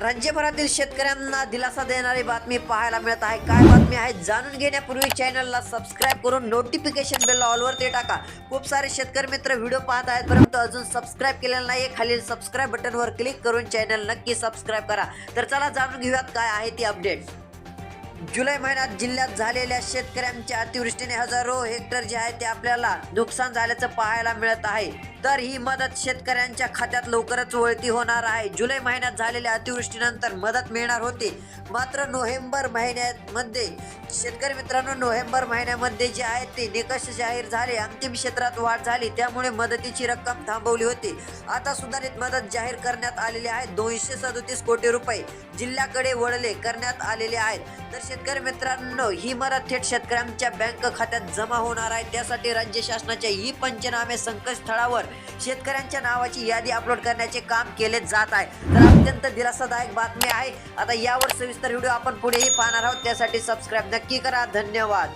राज्यभरातील शेतकऱ्यांना दिलासा देणारी बातमी पाहायला मिळत आहे. काय बातमी आहे? जाणून घेण्यापूर्वी चॅनलला सबस्क्राईब करून नोटिफिकेशन बेल ऑलवरती टाका. खूप सारे शेतकरी मित्र व्हिडिओ पाहत आहेत परंतु अजून सबस्क्राईब केलेलं नाही खालील सबस्क्राईब बटनवर क्लिक करून चॅनल नक्की सबस्क्राईब करा. तर चला जाणून घेऊयात काय आहे ती अपडेट जुलै महिन्यात जिल्ह्यात झालेल्या शेतकऱ्यांच्या अतिवृष्टीने हजारो हेक्टर जे आहे ते आपल्याला नुकसान झाल्याचं पाहायला मिळत आहे. तर ही मदत शेतकऱ्यांच्या खात्यात लवकरच वळती होणार आहे. जुलै महिन्यात झालेल्या अतिवृष्टीनंतर मदत मिळणार होती. मात्र नोव्हेंबर महिन्यामध्ये शेतकरी मित्रांनो नोव्हेंबर महिन्यामध्ये जे आहे ते निकष जाहीर झाले. अंतिम क्षेत्रात वाढ झाली. त्यामुळे मदतीची रक्कम थांबवली होती. आता सुधारित मदत जाहीर करण्यात आलेली आहे. दोनशे सदोतीस कोटी रुपये जिल्ह्याकडे वळले करण्यात आलेले आहेत. तर शेतकरी मित्रांनो ही मदत थेट शेतकऱ्यांच्या बँक खात्यात जमा होणार आहे. त्यासाठी राज्य शासनाच्या ई पंचनामे संकेतस्थळावर शेतकऱ्यांच्या नावाची यादी अपलोड करण्याचे काम केले जात आहे. तर अत्यंत दिलासादायक बातमी आहे. आता यावर सविस्तर व्हिडिओ आपण पुढेही पाहणार आहोत. त्यासाठी सबस्क्राईब नक्की करा. धन्यवाद.